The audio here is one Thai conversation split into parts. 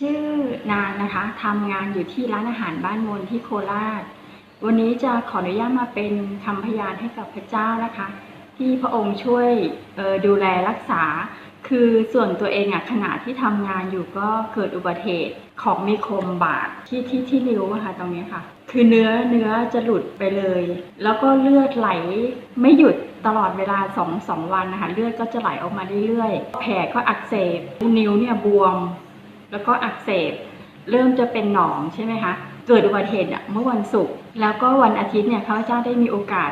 ชื่อนางนะคะทำงานอยู่ที่ร้านอาหารบ้านมนที่โคราช วันนี้จะขออนุญาตมาเป็นคำพยานให้กับพระเจ้านะคะ ที่พระองค์ช่วยออดูแลรักษา คือส่วนตัวเองอะขณะที่ทำงานอยู่ก็เกิดอุบัติเหตุของมีคมบาดที่ที่ที่นิ้วอะค่ะตรงนี้ค่ะ คือเนื้อเนื้อจะหลุดไปเลย แล้วก็เลือดไหลไม่หยุดตลอดเวลาสองสองวันนะคะเลือดก็จะไหลออกมาเรื่อยๆแผลก็อักเสบนิ้วเนี่ยบวม แล้วก็อักเสบ เริ่มจะเป็นหนองใช่ไหมคะ เกิดอุบัติเหตุเมื่อวันศุกร์แล้วก็วันอาทิตย์เนี่ยข้าพเจ้าได้มีโอกาส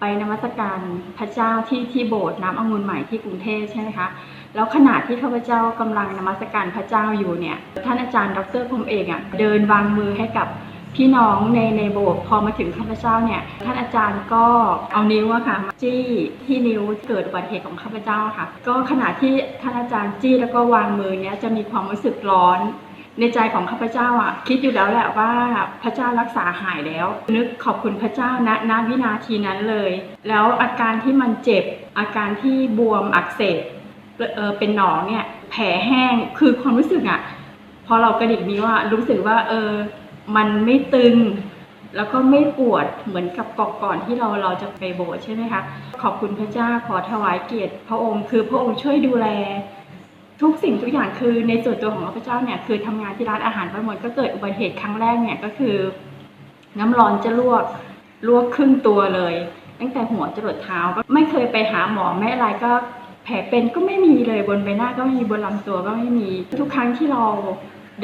ไปนมัสการพระเจ้าที่ที่โบสถ์น้ำองุ่นใหม่ที่กรุงเทพใช่ไหมคะแล้วขณะที่ข้าพเจ้ากำลังนมัสการพระเจ้าอยู่เนี่ยท่านอาจารย์ดรพรมเอกอะเดินวางมือให้กับ พี่น้องในในโบสถ์พอมาถึงข้าพเจ้าเนี่ยท่านอาจารย์ก็เอานิ้วอะค่ะมาจี้ที่นิ้วเกิดอุบัติเหตุของข้าพเจ้าค่ะ ก็ขณะที่ท่านอาจารย์จี้แล้วก็วางมือเนี้ยจะมีความรู้สึกร้อนในใจของข้าพเจ้าอะคิดอยู่แล้วแหละว่าพระเจ้ารักษาหายแล้ว นึกขอบคุณพระเจ้าณณวินาทีนั้นเลย แล้วอาการที่มันเจ็บอาการที่บวมอักเสบเออเป็นหนองเนี่ยแผลแห้งคือความรู้สึกอะพอเรากระดิกนิ้วอะรู้สึกว่าเออ มันไม่ตึง แล้วก็ไม่ปวดเหมือนกับกอกก่อนที่เราเราจะไปโบสถ์ใช่ไหมคะขอบคุณพระเจ้าขอถวายเกียรติ พระองค์คือพระองค์ช่วยดูแล ทุกสิ่งทุกอย่างคือในส่วนตัวของข้าพเจ้าเนี่ยคือทำงานที่ร้านอาหารบ้านมนก็เกิดอุบัติเหตุครั้งแรกเนี่ยก็คือ น้ำร้อนจะลวกลวกครึ่งตัวเลย ตั้งแต่หัวจรดเท้าก็ไม่เคยไปหาหมอไม่อะไรก็แผลเป็นก็ไม่มีเลยบนใบหน้าก็ไม่มีบนลำตัวก็ไม่มีทุกครั้งที่เรา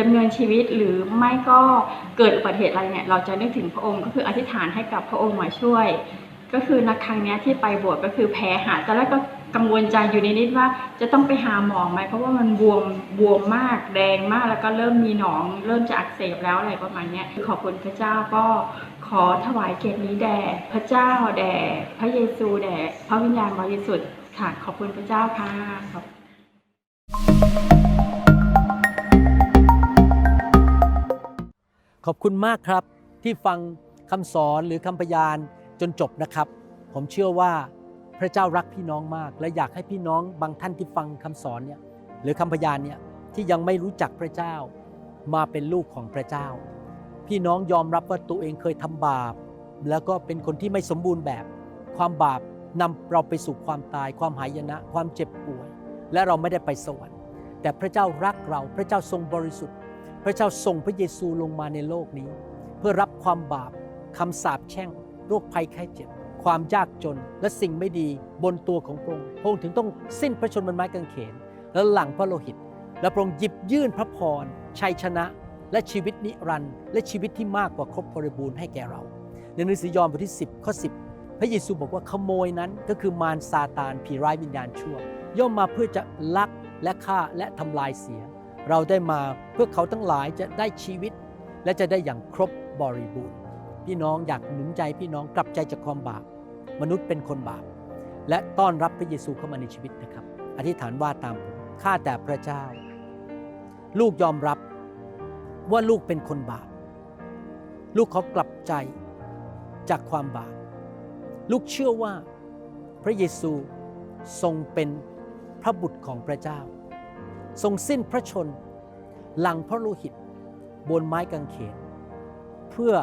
ดำเนินชีวิตหรือไม่ก็เกิดอุบัติเหตุอะไรเนี่ยเราจะนึกถึงพระองค์ก็คืออธิษฐานให้กับพระองค์มาช่วย ก็คือนักครั้งนี้ที่ไปบวชก็คือแพ้หาตอนแรกก็กังวลใจอยู่นิดๆว่าจะต้องไปหาหมอไหมเพราะว่ามันบวมบวมมากแดงมากแล้วก็เริ่มมีหนอง เริ่มจะอักเสบแล้วอะไรประมาณนี้ขอบคุณพระเจ้าก็ขอถวายเกียรตินี้แด่พระเจ้าแด่พระเยซูแด่พระวิญญาณบริสุทธิ์ค่ะขอบคุณพระเจ้าค่ะ ขอบคุณมากครับที่ฟังคำสอนหรือคำพยานจนจบนะครับ ผมเชื่อว่าพระเจ้ารักพี่น้องมาก และอยากให้พี่น้องบางท่านที่ฟังคำสอนเนี่ยหรือคำพยานเนี่ยที่ยังไม่รู้จักพระเจ้า มาเป็นลูกของพระเจ้า พี่น้องยอมรับว่าตัวเองเคยทำบาป แล้วก็เป็นคนที่ไม่สมบูรณ์แบบ ความบาปนำเราไปสู่ความตาย ความหายนะ ความเจ็บป่วย และเราไม่ได้ไปสวรรค์ แต่พระเจ้ารักเราพระเจ้าทรงบริสุทธิ์ พระเจ้าส่งพระเยซูลงมาในโลกนี้ เพื่อรับความบาปคำสาปแช่งโรคภัยไข้เจ็บ ความยากจนและสิ่งไม่ดีบนตัวของพระองค์พระองค์ถึงต้องสิ้นพระชนม์บนไม้กางเขน และหลังพระโลหิต และพระองค์หยิบยื่นพระพรชัยชนะ และชีวิตนิรันดร์และชีวิตที่มากกว่าครบบริบูรณ์ให้แก่เรา ในหนังสือยอห์นบทที่ 10ข้อ10 พระเยซูบอกว่าขโมยนั้นก็คือมารซาตานผีร้ายวิญญาณชั่ว ย่อมมาเพื่อจะลักและฆ่าและทำลายเสีย เราได้มาเพื่อเขาทั้งหลายจะได้ชีวิต และจะได้อย่างครบบริบูรณ์ พี่น้องอยากหนุนใจพี่น้องกลับใจจากความบาป มนุษย์เป็นคนบาป และต้อนรับพระเยซูเข้ามาในชีวิตนะครับ อธิษฐานว่าตามผมข้าแต่พระเจ้า ลูกยอมรับว่าลูกเป็นคนบาป ลูกเขากลับใจจากความบาป ลูกเชื่อว่าพระเยซูทรงเป็นพระบุตรของพระเจ้า ทรงสิ้นพระชน หลังพระโลหิต บนไม้กางเขน เพื่อ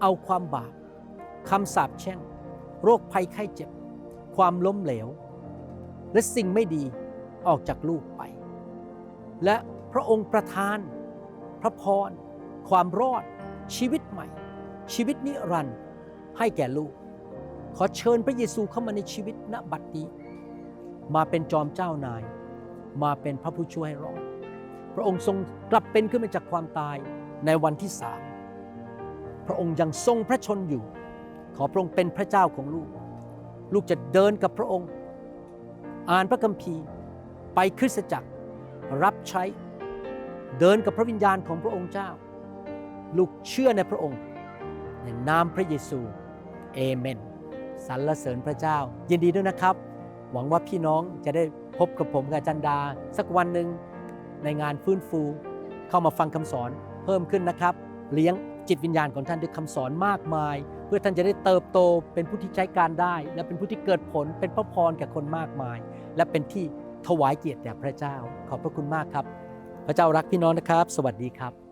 เอาความบาปคำสาปแช่ง โรคภัยไข้เจ็บ ความล้มเหลว และสิ่งไม่ดีออกจากลูกไป และพระองค์ประทาน พระพร ความรอด ชีวิตใหม่ ชีวิตนิรันดร์ให้แก่ลูก ขอเชิญพระเยซูเข้ามาในชีวิตณบัดนี้ มาเป็นจอมเจ้านาย มาเป็นพระผู้ช่วยให้รอด พระองค์ทรงกลับเป็นขึ้นมาจากความตายในวันที่สามพระองค์ยังทรงพระชนอยู่ ขอพระองค์เป็นพระเจ้าของลูก ลูกจะเดินกับพระองค์ อ่านพระคัมภีร์ไปคริสตจักร รับใช้เดินกับพระวิญญาณของพระองค์เจ้า ลูกเชื่อในพระองค์ ในนามพระเยซูเอเมนสรรเสริญพระเจ้า ยินดีด้วยนะครับ หวังว่าพี่น้องจะได้ พบกับผมกับจันดา สักวันหนึ่งในงานฟื้นฟู เข้ามาฟังคำสอนเพิ่มขึ้นนะครับ เลี้ยงจิตวิญญาณของท่านด้วยคำสอนมากมาย เพื่อท่านจะได้เติบโตเป็นผู้ที่ใช้การได้ และเป็นผู้ที่เกิดผลเป็นพระพรแก่คนมากมาย และเป็นที่ถวายเกียรติแด่พระเจ้า ขอบพระคุณมากครับ พระเจ้ารักพี่น้องนะครับ สวัสดีครับ